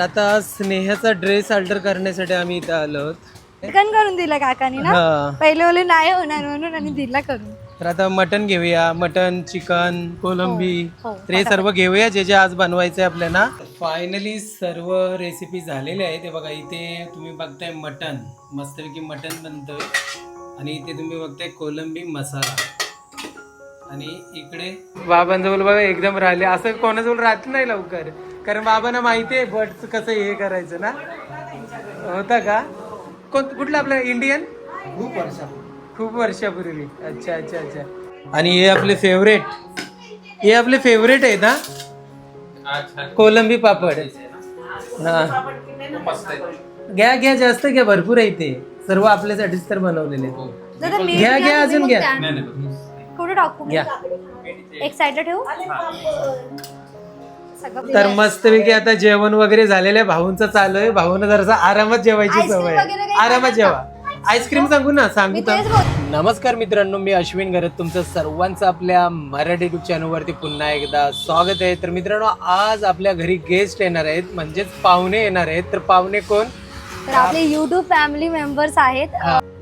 आता स्नेहाचा dress alter करण्यासाठी आम्ही इथं आलो आहोत. चिकन करून दिलं काकानी ना? हा. पहिले ओले नाही होणार म्हणून आणि दिला करून. तर आता मटन घेऊया. मटन चिकन कोलंबी हो, तर हे सर्व घेऊया. जे जे आज बनवायचं आहे आपल्याला. फायनली सर्व रेसिपी झालेल्या आहेत. ते बघा इथे तुम्ही बघताय मटन. मस्तपैकी मटन बनतोय. आणि इथे तुम्ही बघताय कोलंबी मसाला. आणि इकडे बाबांजवळ बघा एकदम राहिले. असं कोणाजवळ राहत नाही लवकर. कारण बाबांना माहिती आहे बट कसं हे करायचं ना? होता का? कोण कुठलं आपलं इंडियन खूप वर्षापूर्वी. खूप वर्षापूर्वी. अच्छा अच्छा अच्छा. आणि हे आपले फेवरेट हे आपले फेवरेट आहेत ना कोलंबी पापड. हा. घ्या घ्या जास्त घ्या भरपूर आहे ते सर्व आपल्यासाठीच तर बनवलेले घ्या घ्या अजून घ्या. कुठे टाकू घ्या. एक साईडला ठेवू तर मस्तपैकी आता जेवण वगैरे झालेलं आहे. भाऊंचं चालू आहे. भाऊनं जरासा आरामात जेवायची सवय आहे. आरामात जेवा. आईस्क्रीम सांगू ना सांगू तर. नमस्कार मित्रांनो मी अश्विन गरत तुमचं सर्वांचं आपल्या मराठी युट्यूब चॅनलवरती पुन्हा एकदा स्वागत आहे. तर मित्रांनो आज आपल्या घरी गेस्ट येणार आहेत. म्हणजेच पाहुणे येणार आहेत. तर पाहुणे कोण? तर आपले युट्यूब फॅमिली मेंबर्स आहेत.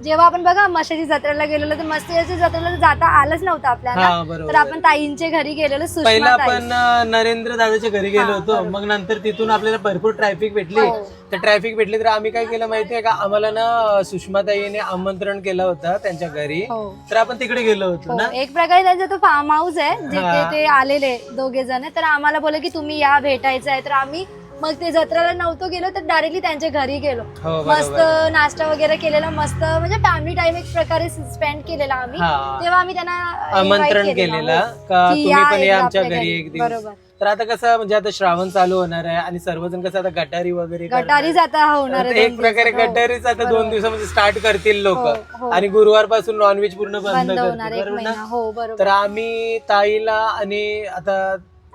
जेव्हा आपण बघा मशाची जत्रेला गेलेलो तर मशाची जत्रेला जाता आलंच नव्हतं हा आपल्याला बरोबर. तर आपण ताईंच्या घरी गेलेलो पहिला सुषमा ताई. आपण अं, नरेंद्र दादाच्या घरी गेलो होतो. मग नंतर तिथून आपल्याला भरपूर ट्रॅफिक भेटली. हो. तर ट्रॅफिक भेटली तर आम्ही काय केलं माहितीये का? आम्हाला ना सुषमाताईने आमंत्रण केलं होतं त्यांच्या घरी. हो. तर आपण तिकडे गेलो होतो हो, ना? एक प्रकारे त्यांचा तो फार्म हाऊस आहे जिथे हा. ते आलेले दोघे जण तर आम्हाला बोलले की तुम्ही या भेटायचं आहे. तर आम्ही मग ते जत्रेला नव्हतो गेलो तर डायरेक्टली त्यांच्या घरी गेलो हो मस्त नाश्ता वगैरे केलेला मस्त म्हणजे फॅमिली टाइम एक प्रकारे स्पेंड केलेला आम्ही हा. तेव्हा आम्ही त्यांना invite आमंत्रण केलेलं, केलेलं हो. का की तुम्ही या पण एकदा या आमच्या आपल्या घरी घरी. एक दिवस बरोबर तर आता कसं म्हणजे आता श्रावण चालू होणार आहे आणि सर्वजण कसं आता गटारी वगैरे करणार. गटारीच आता होणार तर आहे एक दोन प्रकारे दिवसात. हो. गटारीच आता दोन दिवसामध्ये स्टार्ट करतील लोक हो, हो. आणि गुरुवारपासून नॉनव्हेज पूर्ण बंद बंद होणार करतील एक बरोबर ना महिना हो बरोबर तर आम्ही ताईला आणि आता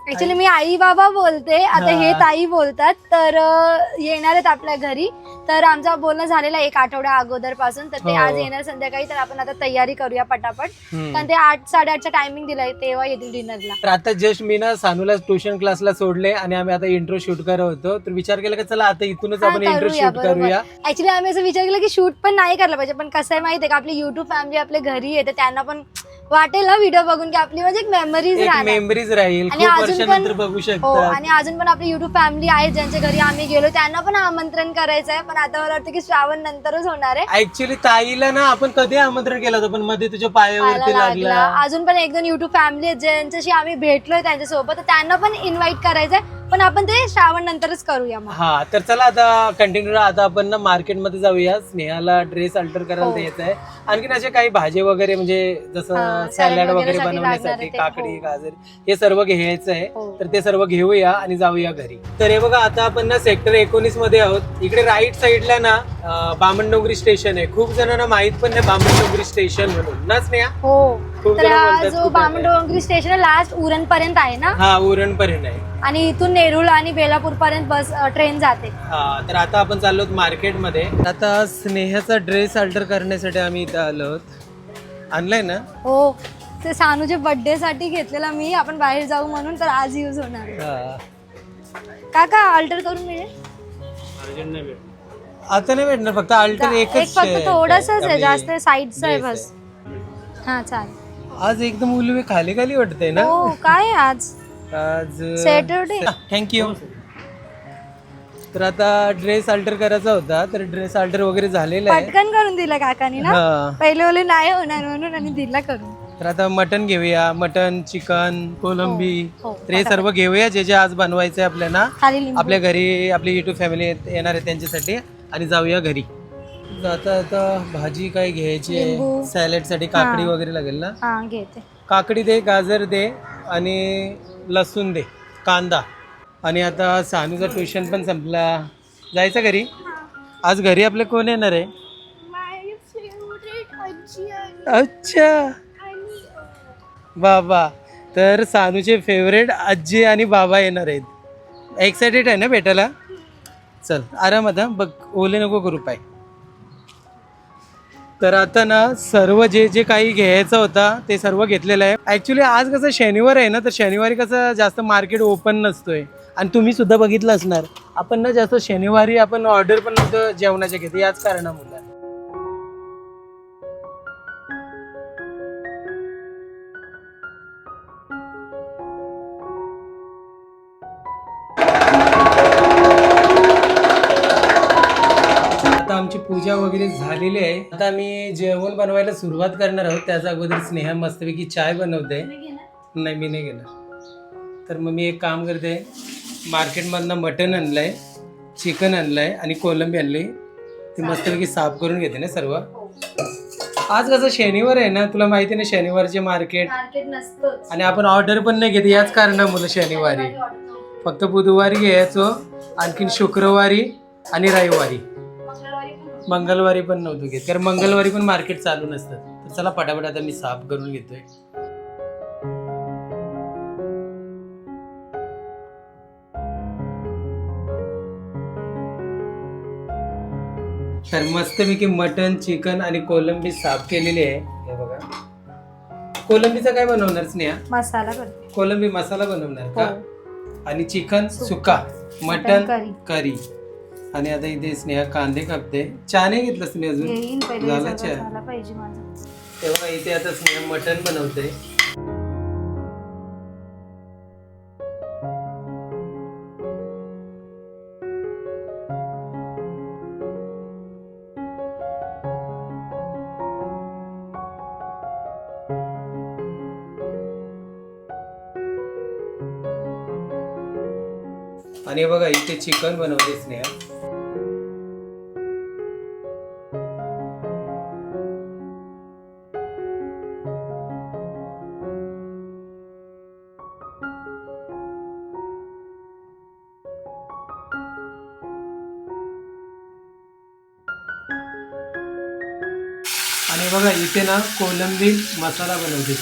ऍक्च्युली मी आई बाबा बोलते. आता हा. ताई बोलतात तर अं, येणार आहेत आपल्या घरी. तर आमचा बोलणं झालेला एक आठवड्या अगोदरपासून तर ते हो. आज येणार संध्याकाळी तर आपण आता तयारी करूया पटापट. हम्म. कारण ते आठ साडेआठचा टायमिंग दिलाय तेव्हा येतील डिनरला. तर आता जस्ट मी ना सानूला ट्युशन क्लासला सोडले आणि आम्ही आता इंट्रो शूट करत होतो. तर विचार केला की चला आता इथूनच आपण इंट्रो शूट करूया. ऍक्च्युली आम्ही असं विचार केला की शूट पण नाही करायला पाहिजे पण कसं आहे माहितीये का आपली युट्यूब फॅमिली आपल्या घरी येते त्यांना पण वाटेल ना व्हिडिओ बघून की आपली म्हणजे एक मेमरीज एक राहणार. मेमरीज राहील. आणि खूप अजून पण- बघू हो शकतात आणि अजून पण आपली युट्यूब फॅमिली आहे ज्यांच्या घरी आम्ही गेलो त्यांना पण आमंत्रण करायचं आहे पण आता मला वाटतं की श्रावण नंतरच होणार आहे. ऍक्च्युली ताईला ना आपण कधी आमंत्रण केलं होतं पण मध्ये तुझ्या पाहायला पायावरती लागला. लागला. अजून पण एक दोन युट्यूब फॅमिली आहेत ज्यांच्याशी आम्ही भेटलोय त्यांच्यासोबत तर त्यांना पण इन्व्हाइट करायचंय. पण आपण ते श्रावण नंतरच करूया मग. हा तर चला आता कंटिन्यू आता आपण ना मार्केटमध्ये जाऊया. स्नेहाला ड्रेस अल्टर करायला हो. द्यायचं आहे आणखीन असे काही भाजी वगैरे म्हणजे हा, जसं salad सॅलड वगैरे बनवण्यासाठी लागणारे ते, काकडी हो. गाजर हे सर्व घ्यायचं आहे हो. तर ते सर्व घेऊया आणि जाऊया घरी. तर हे बघा आता आपण ना सेक्टर एकोणीसमध्ये आहोत. इकडे राईट साईडला ना अं, बामणडोंगरी स्टेशन आहे. खूप जणांना माहीत पण नाही बामणडोंगरी स्टेशन म्हणून. ना स्नेहा? हो. तर हा जो कुठे आहे. बामणडोंगरी स्टेशन लास्ट उरण पर्यंत आहे ना? हा उरण पर्यंत आहे. आणि इथून नेरुळ आणि बेलापूर पर्यंत बस ट्रेन जाते. हा तर आता आपण चाललो मार्केटमध्ये. आता स्नेहाचा ड्रेस अल्टर करण्यासाठी आम्ही इथं आलो आहोत. आणलाय ना? हो ते सानूच्या बर्थडे साठी घेतलेला मी. आपण बाहेर जाऊ म्हणून तर आज युज होणार. आहे. हा. काका अल्टर करून मिळेल आता नाही भेटणार फक्त अल्टर एक एकच फक्त आहे. थोडंसंच आहे जास्त साईडचं आहे. बस. हा चालेल. आज एकदम उलवे खाली खाली वाटतंय ना? हो काय आहे आज? आज सॅटरडे थँक्यू तर आता ड्रेस अल्टर करायचा होता तर ड्रेस अल्टर वगैरे झालेला आहे. पटकन करून दिला काकानी ना? हा. पहिले ओले नाही होणार म्हणून आणि दिला करून. तर आता मटन घेऊया मटन चिकन कोलंबी हो तर हे सर्व घेऊया जे जे आज बनवायचं आहे आपल्याला. खाली लिंबू. आपल्या घरी आपली युट्यूब फॅमिली येणार आहे त्यांच्यासाठी. आणि जाऊया घरी. आता आता भाजी काय घ्यायची लिंबू. आहे? सॅलेडसाठी काकडी हा. वगैरे लागेल ना? हा घेते. काकडी दे गाजर दे आणि लसूण दे कांदा. आणि आता सानूचा ट्युशन पण संपला. जायचं घरी? आज घरी आपले कोण येणार आहे? अच्छा. बाबा तर सानूचे फेवरेट आजी आणि बाबा येणार आहेत. एक्सायटेड आहे ना भेटायला? चल आरामात हा. बघ ओले नको करू पाय. तर आता ना सर्व जे जे काही घ्यायचं होता ते सर्व घेतलेलं आहे. ॲक्च्युली आज कसं शनिवार आहे ना तर शनिवारी कसं जास्त मार्केट ओपन नसतोय. आणि तुम्ही सुद्धा बघितलं असणार. आपण ना जास्त शनिवारी आपण ऑर्डर पण नव्हतं जेवणाच्या घेते याच कारणामुळे. पूजा वगैरे झालेली आहे. आता आम्ही जेवण बनवायला सुरुवात करणार आहोत. त्याच्या अगोदर स्नेहा मस्तपैकी चाय बनवते. नाही मी नाही घेणार. तर मग मी एक काम करते. मार्केटमधनं मटण आणलंय चिकन आणलंय आणि कोलंबी आणली. ती मस्तपैकी साफ करून घेते ना सर्व. आज कसं शनिवार आहे ना तुला माहिती ना शनिवारचे मार्केट? आणि आपण ऑर्डर पण नाही घेते याच कारणामुळे शनिवारी. फक्त बुधवारी घ्यायचो आणखीन शुक्रवारी आणि रविवारी. मंगळवारी पण नव्हतो घेत. कारण मंगळवारी पण मार्केट चालू नसतं. तर चला पटापट आता मी साफ करून घेतोय. तर मस्तपैकी मटन चिकन आणि कोलंबी साफ केलेली आहे. हे बघा. कोलंबीचा काय बनवणार स्नेहा? मसाला करते कोलंबी मसाला बनवणार का? हो. आणि चिकन. सुका. Mutton curry. करी. आणि आता इथे स्नेहा कांदे कापते. चहा नाही घेतलं तुम्ही अजून? झालं चहा? झालं पाहिजे माझं. तेव्हा इथे आता स्नेहा मटन बनवते. आणि बघा इथे चिकन बनवते स्नेहा. इथे ना कोलंबी मसाला बनवते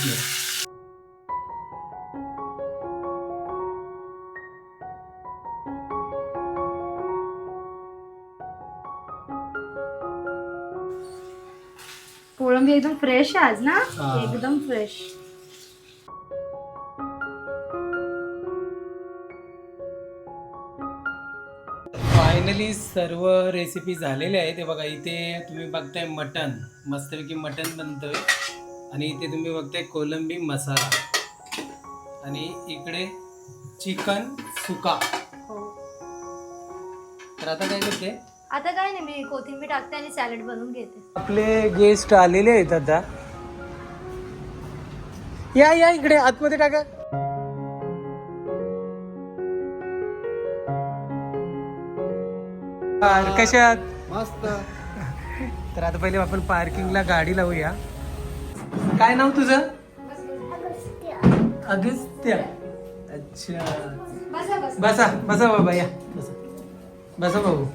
कोळंबी एकदम फ्रेश आहे आज ना. एकदम फ्रेश फायनली सर्व रेसिपी झालेल्या आहेत. ते बघा इथे तुम्ही बघताय मटन मस्तपैकी मटन बनतोय. आणि इथे तुम्ही बघताय कोलंबी मसाला. आणि इकडे चिकन सुका. हो. तर आता काय करते? आता काय नाही मी कोथिंबीर टाकते आणि सॅलड बनवून घेते. आपले गेस्ट आलेले आहेत आता. या या इकडे आतमध्ये टाका. कशात? मस्त. तर आता पहिले आपण पार्किंगला गाडी लावूया. काय नाव तुझं? अगस्त्य. अच्छा. बसा बस. बसा बसा बाबा या. बसा. बसा भाऊ.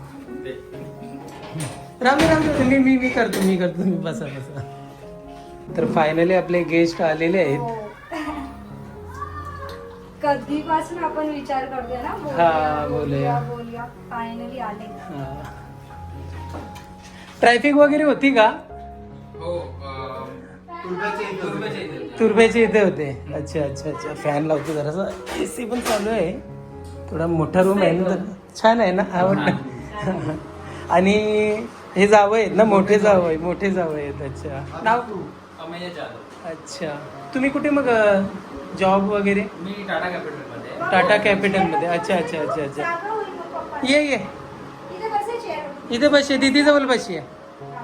रामी रामी मी मी मी करतो मी करतो. तुम्ही बसा बसा. तर फायनली आपले गेस्ट आलेले आहेत. कधीपासून आपण विचार करतोय ना? हा, बोलूया. बोलूया. फायनली आले. ट्रॅफिक वगैरे होती का? हो तुर्ब्याचे इथे होते. अच्छा अच्छा अच्छा. फॅन लावतो जरासा. ए सी पण चालू आहे. थोडा मोठा रूम आहे ना तर छान आहे ना? आवडलं आणि हे जावं आहेत ना? मोठे जावं आहे. मोठे जावं आहेत. अच्छा. नाव अमेय जाधव. अच्छा. तुम्ही कुठे मग जॉब वगैरे मी टाटा कॅपिटलमध्ये टाटा कॅपिटलमध्ये अच्छा अच्छा अच्छा अच्छा. ये ये इथे बसायची आहे. इथे बस दीदी जवळ बशी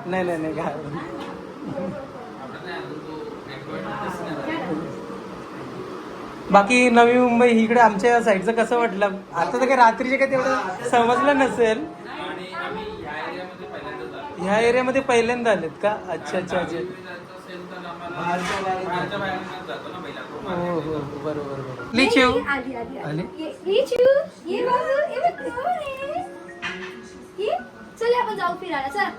नाही नाही नाही घा बाकी नवी मुंबई इकडे आमच्या साईडचं कसं वाटलं आता तर काही रात्रीचे काय तेवढं समजलं नसेल ह्या एरियामध्ये पहिल्यांदा आलेत का अच्छा अच्छा अच्छा हो हो हो, बरोबर बरोबर. लिचिव आली आली आली? आली. ये- ये चिऊ, ये बाबू, ये बघ, कोण आहे? ये, चल आपण जाऊ फिरायला चल.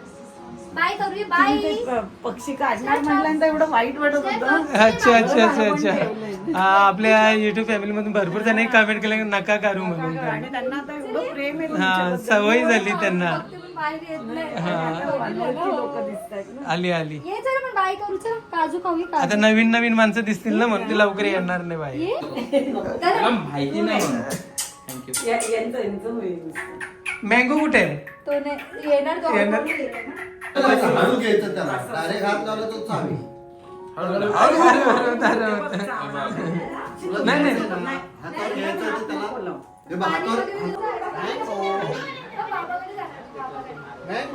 बाय करूया बाय पक्षी काढणार म्हटल्यानंतर एवढं वाईट वाटत होतं. अच्छा अच्छा अच्छा अच्छा. हा, आपल्या युट्यूब फॅमिली मधून भरपूर जणांनी कमेंट केलं की नका करू म्हणून. आणि त्यांना आता एवढं प्रेम आहे हा सवय झाली त्यांना. ते पण बाहेर येत नाही. आली आली ये चल आपण बाय करू चल काजू खाऊ काजू आता नवीन नवीन माणसं दिसतील ना म्हणून ते लवकर येणार नाही बाई माहिती नाही थँक्यू मँगो कुठे आहे तो नाही येणार तो घ्यायचं त्याला डायरेक्ट हात लावला तो चावी नाही. नाही.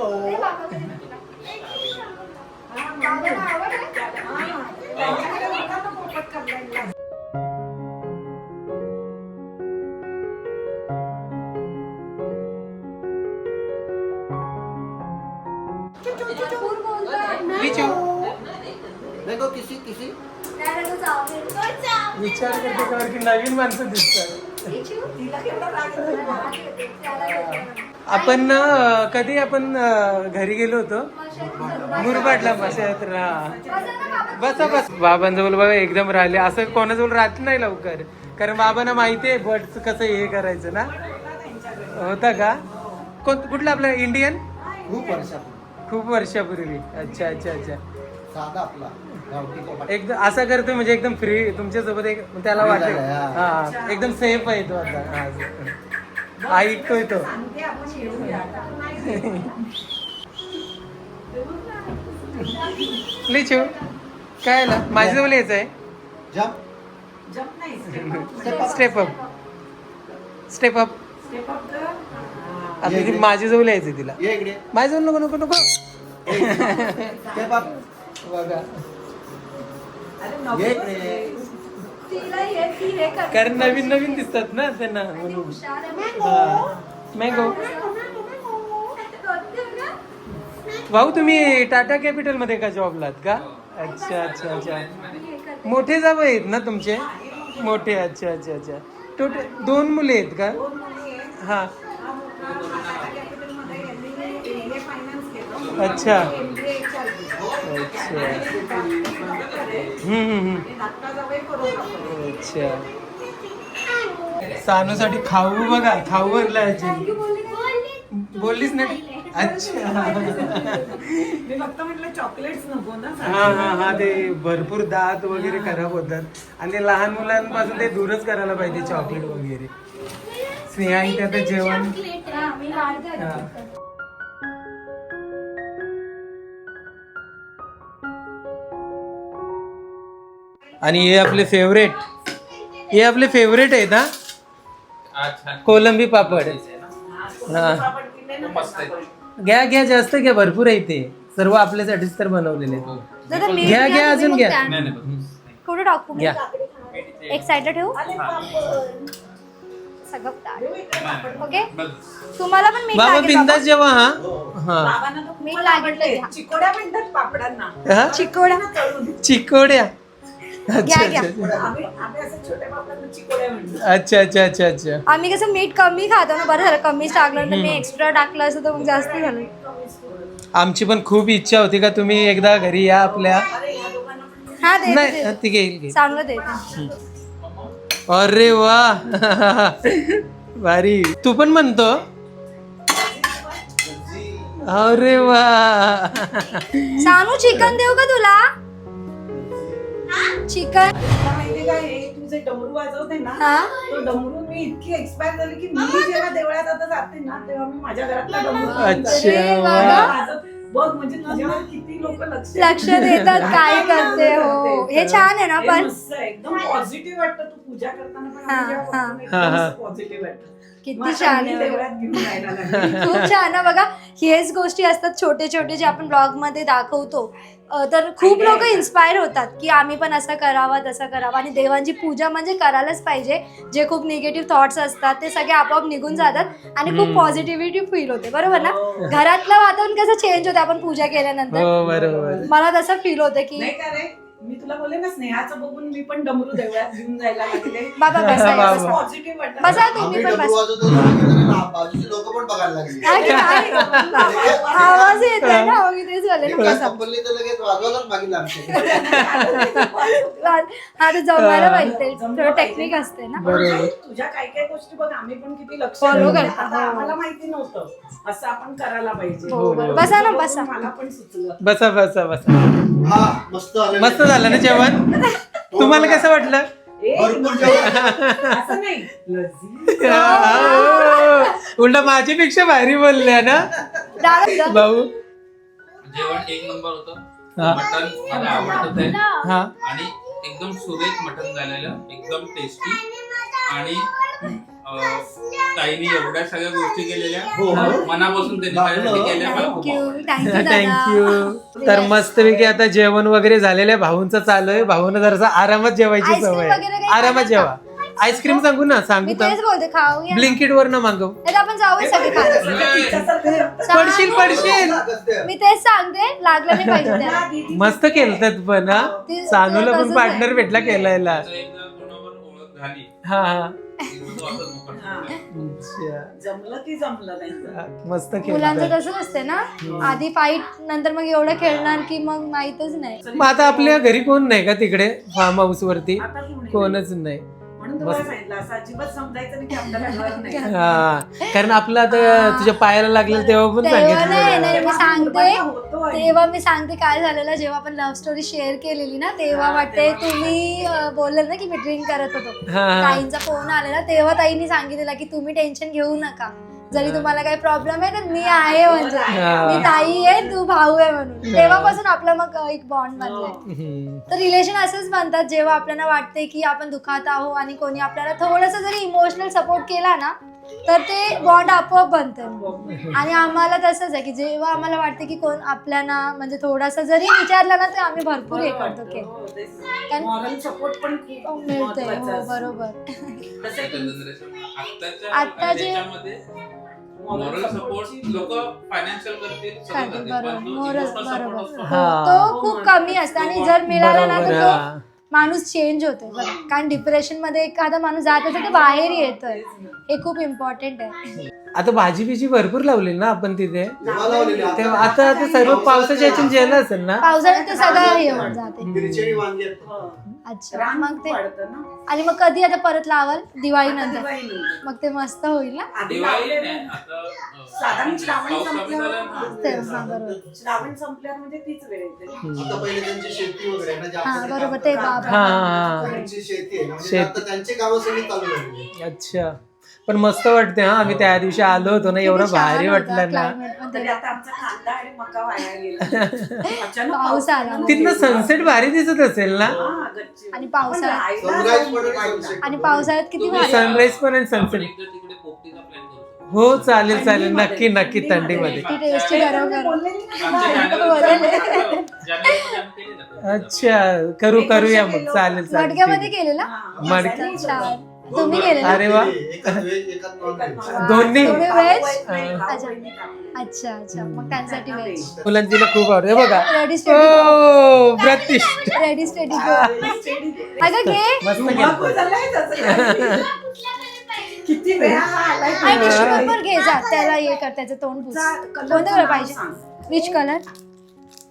लिचू मँगो किसी किसी विचार करते का नवीन माणसं दिसतात. आपण ना कधी आपण अं, घरी गेलो होतो? मुरबाडला मशात्र बसा ना बाबा. बसा. बस बाबांजवळ बघा एकदम राहिले. असं कोणाजवळ राहत नाही लवकर. कारण बाबांना माहिती आहे बट कसं हे करायचं ना? होता का? कोण कुठलं आपलं? इंडियन? खूप वर्षापूर्वी. खूप वर्षापूर्वी. अच्छा अच्छा अच्छा. साधा आपला. गावठी कपाट. एकदम असा करतो म्हणजे एकदम फ्री तुमच्यासोबत एक त्याला Free झालाय, हा. हा एकदम सेफ आहे तो आता. हा. ऐकतोय तो लिचू काय आला? माझ्याजवळ यायचं आहे. जम्प जप नाही step up step up step up कर आता ती माझ्याजवळ यायचं तिला. ये इकडे. माझ्याजवळ नको नको नको. स्टेप अप बघा अरे ये नको इकडे तिला हे ती हे करते. कारण नवीन नवीन दिसतात ना त्यांना ती म्हणून हुशार आहे. मँगो करते ना? भाऊ तुम्ही टाटा कॅपिटलमध्ये का जॉबलात का अच्छा अच्छा अच्छा हे करते. मोठे जावं आहेत ना तुमचे मोठे अच्छा अच्छा अच्छा टोटल दोन मुले आहेत का दोन मुली आहेत. हा अच्छा. अच्छा अच्छा. सानूसाठी खाऊ बघा खाऊ आणला Thank you बोलली नाही. बोललीच नाही. अच्छा. मी फक्त म्हटलं चॉकलेट्स नको ना हा हा हा ते भरपूर दात वगैरे खराब होतात. आणि ते लहान मुलांपासून ते दूरच करायला पाहिजे चॉकलेट वगैरे. स्नेहा इथे आता जेवण. आणि हे आपले फेवरेट हे आपले फेवरेट आहेत हा? अच्छा. कोलंबी पापड. हा पापड किती ना मस्त आहे. घ्या घ्या जास्त घ्या भरपूर आहे ते सर्व आपल्यासाठीच तर बनवलेले आहेत. दादा, मीठ घ्या, घ्या, अजून घ्या. मी? घ्या. एक साईडला ठेवू? सगळं. ओके. तुम्हाला पण मीठ बाबा लागेल बिंदास. जेव्हा हा? हा. बाबांना तो मी खूपच लागलं. घ्या. चिकोड्या म्हणतात पापडांना. हा? चिकोड्या चिकोड्या. घ्या, घ्या. अच्छा. अच्छा अच्छा अच्छा अच्छा. आम्ही कसं मीठ कमी खातो ना बरं झालं कमीच टाकलं तर मी एक्स्ट्रा टाकलं असं तर मग जास्त झालं. आमची पण खूप इच्छा होती का तुम्ही एकदा घरी या आपल्या हा दे नाही ती घेईल चांगलं अरे वा. भारी. तू पण म्हणतो? अरे वा. सानू चिकन देऊ का तुला? चिकन. तुला माहितीये का हे तू जे डमरू वाजवते ना हा? तो डमरू मी इतकी एक्सपायर झाली की मी जेव्हा देवळात आता जाते ना तेव्हा मी माझ्या घरातला डमरू अच्छा, अरे वा. वा. वाजव- बघ म्हणजे तुझ्यावर किती लोक लक्ष लक्ष देतात काय करते? हो. हे छान आहे ना पण एकदम पॉझिटिव्ह वाटतं तू पूजा करताना पण. हा, हा. पॉझिटिव्ह वाटतं. किती छान आहे बघा. खूप छान आहे बघा. हेच गोष्टी असतात छोटे छोटे जे आपण ब्लॉगमध्ये दाखवतो. अ, तर खूप लोक इन्स्पायर होतात की आम्ही पण असं करावं तसं करावं आणि देवांची पूजा म्हणजे करायलाच पाहिजे. जे खूप निगेटिव्ह थॉट्स असतात ते सगळे आपोआप निघून जातात आणि खूप हम्म. पॉझिटिव्हिटी फील होते. बरोबर ना? घरातलं वातावरण कसं चेंज होते आपण पूजा केल्यानंतर? हो बरोबर. मला तसं फील होतं की नाही का रे? मी तुला बोलले ना स्नेहाचं बघून मी पण डमरू देवळात घेऊन जायला लागले. बाबा बसा. बाबा. बसा. पॉझिटिव्ह वाटतं बसा तुम्ही आम्ही पण बसा. वाजवतो ना, बाजूची लोक पण बघायला लागली. हा? आवाज येतोय ना हो, मी तेच बोलले ना. बसा. कंपनीत तर लगेच वाजवायलाच मागितलं आमच्या हा ते जमायला पाहिजे. थोडं टेक्निक असते ना. बरोबर. तुझ्या काय काय गोष्टी बघ आम्ही पण किती लक्ष Follow देतो. करतो. आता आम्हाला माहिती नव्हतं. असं आपण करायला पाहिजे. हो, बरोबर. बसा ना, बसा. मला पण सुचलं. बसा बसा बसा. हा मस्त आलं मस्त झालं ना जेवण? तुम्हाला कसं वाटलं? भरपूर जेवण. असं नाही. लजीज. उलट माझ्यापेक्षा भारी बोलल्या ना? दादा भाऊ. जेवण एक नंबर होतं. हा. मटन मला आवडतं ते. हा. आणि एकदम सुरेख मटन झालेलं. एकदम टेस्टी आणि ताईने एवढ्या सगळ्या गोष्टी केलेल्या. हो, हो. मनापासून त्यांनी माझ्यासाठी केल्या. मला खूप थँक्यू आवडलं. तर मस्तपैकी आता जेवण वगैरे झालेलं आहे. भाऊंचं चालू आहे. भाऊन जरा आरामात जेवायची Ice cream सवय वगैरे आहे. काही आरामात खाणार जेवा. आईस्क्रीम सांगू ना? सांगू मी तर. तेच बोलते खाऊया ब्लिंकिट वर न मागव. नाही तर आपण जाऊया सगळे खायला सगळं तिच्यासारखं करतात. पडशील पडशील. मी तेच सांगते लागलं नाही पाहिजे त्याला. दीदी. मस्त केलतात पण हा. ती- सानूला पण पार्टनर. भेटला केलायला. त्याचं एकदा कोणावर ओळख झाली. हा हा. हा. जमलं की जमलं मस्त मुलांचं तसंच असते ना? आधी फाईट नंतर मग एवढं खेळणार की मग माहितच नाही. मग आता आपल्या घरी कोण नाही का तिकडे? फार्म हाऊस वरती? आता कोणी नाही. कोणच नाही. म्हणून तुम्हाला मस्त. सांगितलं असं अजिबात समजायचं नाही की आपल्याला घर नाही हा कारण आपलं आता तुझ्या पायाला लागलेलं तेव्हा पण तेव्हा नाही, सांगितलं नाही. मी सांगते, तेव्हा मी सांगते काय झालेलं जेव्हा आपण लव्ह स्टोरी शेअर केलेली ना तेव्हा हा, वाटते तेव्हा. तुम्ही अं, बोलले ना की मी ड्रिंक करत होतो हा हा. ताईंचा फोन आलेला तेव्हा ताईंनी सांगितलेला की तुम्ही टेन्शन घेऊ नका जरी तुम्हाला काही प्रॉब्लेम आहे तर मी आहे म्हणजे. हा. मी ताई आहे तू भाऊ आहे म्हणून. तेव्हापासून आपला मग एक बॉन्ड बनलाय. हम्म. तर रिलेशन असंच बनतात जेव्हा आपल्याला वाटते की आपण दुखात आहो आणि कोणी आपल्याला थोडंसं जरी इमोशनल सपोर्ट केला ना तर ते बॉन्ड आपोआप बनतं. आणि आम्हाला तसंच आहे की जेव्हा आम्हाला वाटते की कोण आपल्याला म्हणजे थोडासा जरी विचारला ना तर आम्ही भरपूर हे करतो की कारण- मॉरल सपोर्ट पण खूप मिळतंय. हो. बरोबर. तसं मॉरल सपोर्ट लोक फायनान्शियल करतील सगळं करतील, करतील, बरोबर. पण जो Moral, emotional support बरोबर. असतो, हा. तो खूप कमी असतो आणि जर मिळाला ना बरोबर तर तो हा. माणूस चेंज होतो बरं. कारण डिप्रेशनमध्ये एखादा माणूस जात असेल तर बाहेर येतोय हे खूप इम्पॉर्टंट आहे आता भाजी बिजी भरपूर लावली ना आपण तिथे तेव्हा लावलेली. तेव्हा आता ते सर्व पावसाच्या असेल ना पावसाळ्यात ते सगळं हे होऊन जाते वांगी आहेत. अच्छा रान मग ते वाढतं ना आणि मग कधी आता परत लावाल दिवाळी नंतर दिवाळीनंतर. मग ते मस्त होईल ना आधी दिवाळी लावले नाही, ना. आता, अं, साधारण श्रावण पाऊस कमी संपल्यावर झाला ना. ते, हा, बरोबर श्रावण संपल्यावर म्हणजे तीच वेळ येते आता पहिले त्यांची शेती वगैरे आहे ना, जे हा आपल्याकडे बरोबर ते. बाबा हा हा हा. त्यांची शेती आहे ना, म्हणजे शेती. आता त्यांची कामं सगळी चालू झाली अच्छा पण मस्त वाटते हा आम्ही त्या दिवशी आलो होतो ना एवढं भारी वाटलं ना climate पण तरी तेव्हा. आता आमचा कांदा आणि मका वाया गेला अचानक पाऊस आला. पडला. तिथनं सनसेट भारी दिसत असेल ना हा. आणि पावसाळ्यात. पण. आणि किती भारी सनराईज आपण सनसेट एकदा तिकडे पोपटीचा प्लॅन करू शकतो. हो चालेल चालेल नक्की नक्की थंडीमध्ये. थंडीमध्ये ती टेस्टी गरम गरम बोललेली ना आमच्या तुला. channel वर बोलायला. जानेवारीमध्ये आम्ही केलेलं पोपटीचा अच्छा करू करूया मग. चालेल चालेल मडक्यामध्ये ठीक. केलेला हा, मडकी. मसाले छान तुम्ही केलेला अरे वा. दोन्ही? तुम्ही अच्छा. अच्छा. मग त्यांसाठी तिला खूप आवडते बघा. रेडी ओ स्टेडी प्रतिष्ठ रेडी स्टेडी अगं घे. मस्त केलं. किती वेळा आलाय आणि टिश्यू पेपर घे जा. त्याला हे. कर त्याचं तोंड पुस. कोणतं कलर पाहिजे? Which colour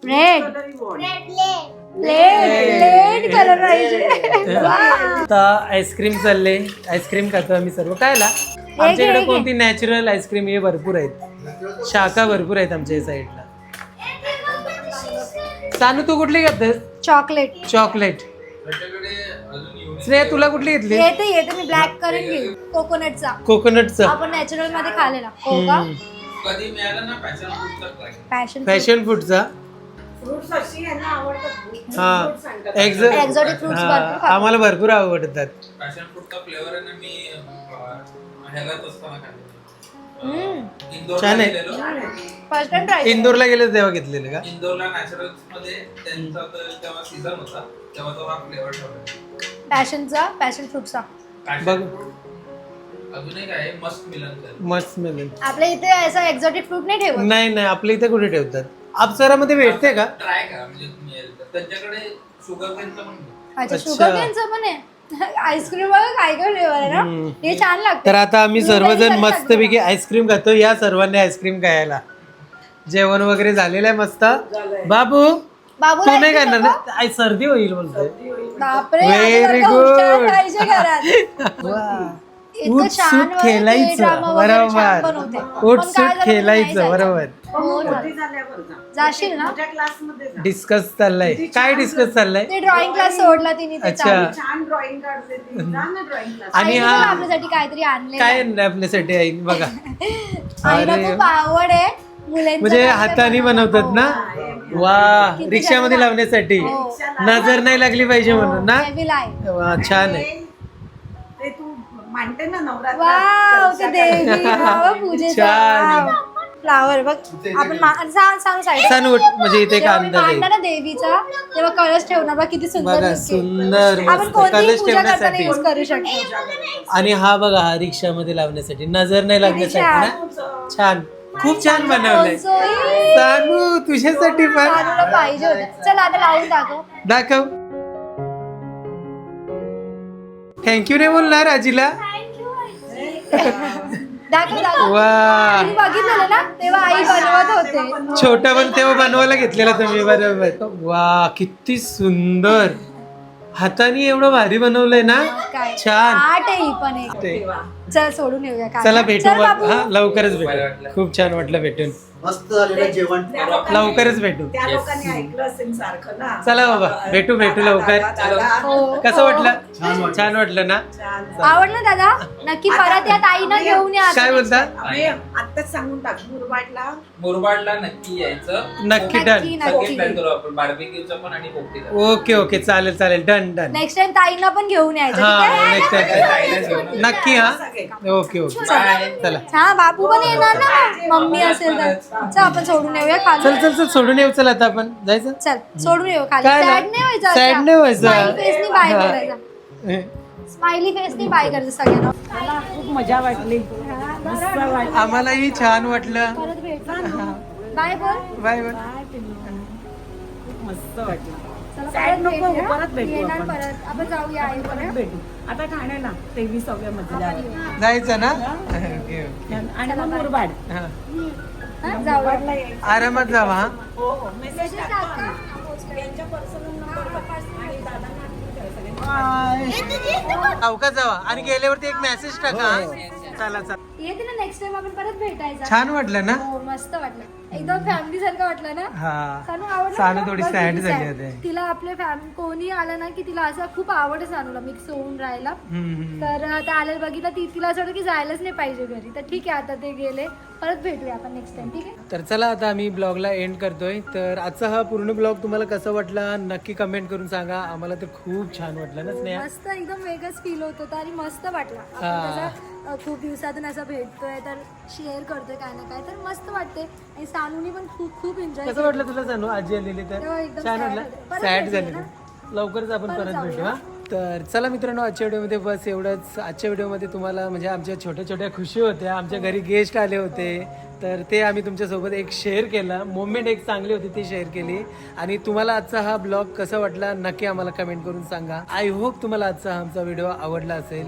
red red colour पाहिजे वा. आता आईस्क्रीम चालले. आईस्क्रीम खातो आम्ही सर्व. कायला आमच्या घे, इकडे घे. कोणती नॅचरल आईस्क्रीम हे भरपूर आहेत. शाखा भरपूर आहेत आमच्या या साईडला. सानू तू कुठली घेतोस चॉकलेट चॉकलेट स्नेहा तुला कुठली घेतली येते येते. मी ब्लॅक करून घेईल. कोकोनटचा कोकोनटचा आपण नॅचरलमध्ये हो कधी मिळालं ना पॅशन पॅशन फॅशन फूडचा फ्रुट्स अशी यांना आवडतात हा. Exotic fruits भरपूर. आम्हाला भरपूर आवडतात पॅशन फ्रूटचा फ्लेवर आहे ना मी अं, ह्यालाच असताना खाल्लेलं. हम्म. इंदोरला छान आहे. गेलेलो. छान आहे. फर्स्ट टाइम ट्राय इंदोरला गेले तेव्हा घेतलेलं का इंदोरला नॅचरल्समध्ये त्यांचा तर तेव्हा सीझन होता तेव्हा तो हा फ्लेवर ठेवला पॅशनचा पॅशन फ्रूटचा बघ. अजून एक आहे मस्त मिलन मस्त मिळेल आपल्या इथे असं एक्झॉटिक फ्रूट नाही ठेवत नाही नाही आपल्या इथे कुठे ठेवतात अप्सरामध्ये भेटते का ट्राय करा म्हणजे तुम्ही याल तर. त्यांच्याकडे शुगर केनचं पण मिळतं. अच्छा अच्छा. शुगर केनचं पण आहे आईस्क्रीम बघा काय काय फ्लेवर आहे ना. हे छान लागतं तर आता आम्ही Blueberry सर्वजण सारखं मस्तपैकी लागतं. आईस्क्रीम खातो या सर्वांनी आईस्क्रीम खायला जेवण वगैरे झालेलं आहे मस्त. बाबू बाबू तू नाही खाणार ना आई सर्दी होईल बोलतोय बापरे Very आता सारखं हुशार good. पाहिजे घरात वा. उत्सुक खेळायचं बरोबर उत्सुक खेळायचं. बरोबर हो. जाशील ना? जा. डिस्कस चाललाय काय डिस्कस चाललाय ते ड्रॉइंग क्लास सोडला तिने ते अच्छा. चालू. छान ड्रॉइंग काढते ती. जा ना ड्रॉइंग क्लास आणि आईने हा- पण आपल्यासाठी काहीतरी आणले काय आणलंय आपल्यासाठी आई बघा आईला अरे. खूप आवड आहे मुलांचं म्हणजे हाताने. बनवतात ना हो. वा किती रिक्षामध्ये छान. लावण्यासाठी हो. नजर नाही लागली पाहिजे म्हणून ना. वा छान आहे मांडते ना वाव नवरात्र ते देवी वाव, पूजेचं. छान. फ्लावर बघ. आपण मा- सांग सांग साईड छान उठ म्हणजे इथे जेव्हा मी कांदा ना देवीचा तेव्हा कळस ठेवणार. बघ किती सुंदर बघा दिसते. सुंदर आपण मस्त. कोणतीही कलश पूजा करताना ठेवण्यासाठी. यूज करू शकतो. आणि हा बघा हा रिक्षामध्ये लावण्यासाठी. नजर नाही लागण्यासाठी ना? छान. खूप छान बनवलंय. सानू तुझ्यासाठी पण. सानूला पाहिजे होतं. चल आता लावून दाखव. दाखव. थँक्यू नाही बोलणार आजीला. दाखव दाखव. वा. तुम्ही बघितलेलं ना तेव्हा आई बनवत होते. छोटा पण तेव्हा बनवायला घेतलेला तुम्ही बरोबर. वा किती सुंदर. हाताने एवढं भारी बनवलंय ना? काय. छान. आठ आहे ही पण एक. ते. चल सोडून येऊया काय. चला भेटू चल मग. बाबू. हा लवकरच भेटू. खूप छान वाटलं भेटून. मस्त झालेलं जेवण लवकरच भेटू त्या. लोकांनी ऐकलं असेल सारखं ना चला बाबा, भेटू, भेटू दादा, लवकर. दादा. हो. कसं वाटलं छान वाटलं. छान वाटलं ना. आवडलं दादा नक्की परत या ताईना घेऊन या आता काय next बोलता. आम्ही आत्ताच सांगून टाक मुरबाडला मुरबाडला नक्की यायचं. नक्की डन नक्की. सगळे नक्की प्लॅन करू आपण. बार्बिक्यूचा पण आणि पोपटीचा ओके ओके. चालेल चालेल. डन डन नेक्स्ट टाइम ताईंना पण घेऊन यायचं हा ठीक आहे? नेक्स्ट ताईलाच घेऊन टाइम नक्की हा. Okay okay. बाय चला. हा बापू पण येणार ना? मम्मी असेल तर. चल आपण सोडून येऊया चल खाली. चल चल सोडून येऊ. चल आता आपण. जायचं? चल सोडून येऊ खाली. काय सॅड? नाही व्हायचं Sad नाही व्हायचं. स्माइली फेसनी बाय हा. करायचा. स्माइली फेसनी बाय करायचं सगळ्यांना. मला खूप मजा वाटली. आम्हालाही छान वाटलं. परत भेट बाय बोल. बाय बाय मस्त वाटलं. परत भेटू येणार आपण. परत. आपण जाऊया परत भेटू. आता ठाण्याला मजल्यावर. जायचं ना आणि मग मुरबाड. आरामात जावा हा? हो मेसेज मेसेज टाका टाका. त्यांच्या पर्सनल नंबर आणि दादांना आठवण करा सगळे. चौकात जावा. आणि गेल्यावरती एक मेसेज टाका हा. चला चला. येते ना नेक्स्ट टाइम आपण परत भेटायचं. छान वाटलं ना? हो मस्त वाटलं. एकदम फॅमिली सारखं वाटलं ना? हा. सानू आवडलं सानू तुला? थोडी sad किती झाली. होती. तिला आपले फॅमिली कोणी आलं ना की तिला असं खूप आवड आहे सानूला मिक्स होऊन राहायला. हम्म, हम्म. तर आता आलेलं बघितलं ती तिला असं की जायलाच नाही पाहिजे घरी. तर ठीक आहे आता ते गेले. परत भेटूया आपण नेक्स्ट टाइम ठीक आहे? तर चला आता आम्ही ब्लॉगला एंड करतोय. तर आजचा हा पूर्ण ब्लॉग तुम्हाला कसा वाटला नक्की कमेंट करून सांगा. आम्हाला तर खूप छान वाटलं ना स्नेहा? मस्त एकदम वेगळंच फील होत होतं आणि मस्त वाटलं. आपण हा. कसं, अ, खूप दिवसातून असं भेटतोय तर शेअर करतोय काय ना काय तर मस्त वाटते आणि सानूनी पण खूप खूप एन्जॉय कसं वाटलं तुला सांगू आजी आलेली तर? छान वाटलं? सॅड झाली. लवकरच आपण परत. भेटू हा? तर चला मित्रांनो आजच्या व्हिडिओमध्ये बस एवढंच. आजच्या व्हिडिओमध्ये तुम्हाला म्हणजे आमच्या छोट्या छोट्या खुशी होत्या. आमच्या घरी गेस्ट आले होते. तर ते आम्ही तुमच्यासोबत एक शेअर केला. मोमेंट एक चांगली होती ती शेअर केली. आणि तुम्हाला आजचा हा ब्लॉग कसा वाटला नक्की आम्हाला कमेंट करून सांगा. आय होप तुम्हाला आजचा हा आमचा व्हिडिओ आवडला असेल.